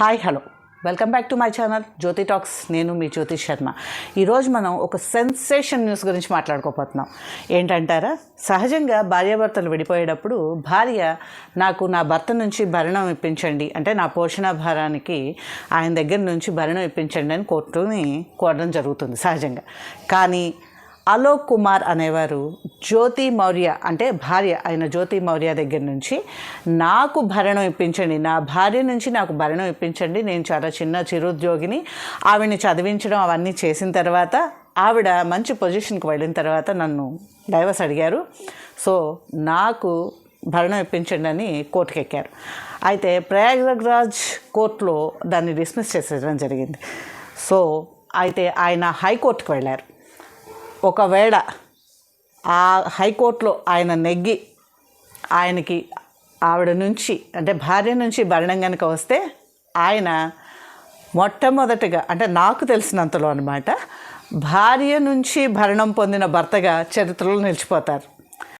Hi hello. Welcome back to my channel Jyoti talks. నేను మీ జ్యోతి శర్మ. ఈరోజు మనం ఒక సెన్సేషన్ న్యూస్ గురించి మాట్లాడుకోపోతున్నాం ఏంటంటారా? సహజంగా భార్యాభర్తలు విడిపోయేటప్పుడు భార్య నాకు నా భర్త నుంచి భరణం ఇప్పించండి. అంటే నా పోషణ భారానికి ఆయన దగ్గర నుంచి భరణం ఇప్పించండి అని కోర్టుని కోరడం జరుగుతుంది సహజంగా. కానీ అలోక్ కుమార్ అనేవారు జ్యోతి మౌర్య అంటే భార్య ఆయన జ్యోతి మౌర్య దగ్గర నుంచి నాకు భరణం ఇప్పించండి నా భార్య నుంచి నాకు భరణం ఇప్పించండి నేను చాలా చిన్న చిరుద్యోగిని ఆవిడని చదివించడం అవన్నీ చేసిన తర్వాత ఆవిడ మంచి పొజిషన్కి వెళ్ళిన తర్వాత నన్ను డైవర్స్ అడిగారు. సో నాకు భరణం ఇప్పించండి అని కోర్టుకెక్కారు. అయితే ప్రయాగ్రాజ్ కోర్టులో దాన్ని డిస్మిస్ చేసేయడం జరిగింది. సో అయితే ఆయన హైకోర్టుకు వెళ్ళారు. ఒకవేళ ఆ హైకోర్టులో ఆయన నెగ్గి ఆయనకి ఆవిడ నుంచి అంటే భార్య నుంచి భరణం కనుక వస్తే ఆయన మొట్టమొదటిగా అంటే నాకు తెలిసినంతలో అనమాట భార్య నుంచి భరణం పొందిన భర్తగా చరిత్రలో నిలిచిపోతారు.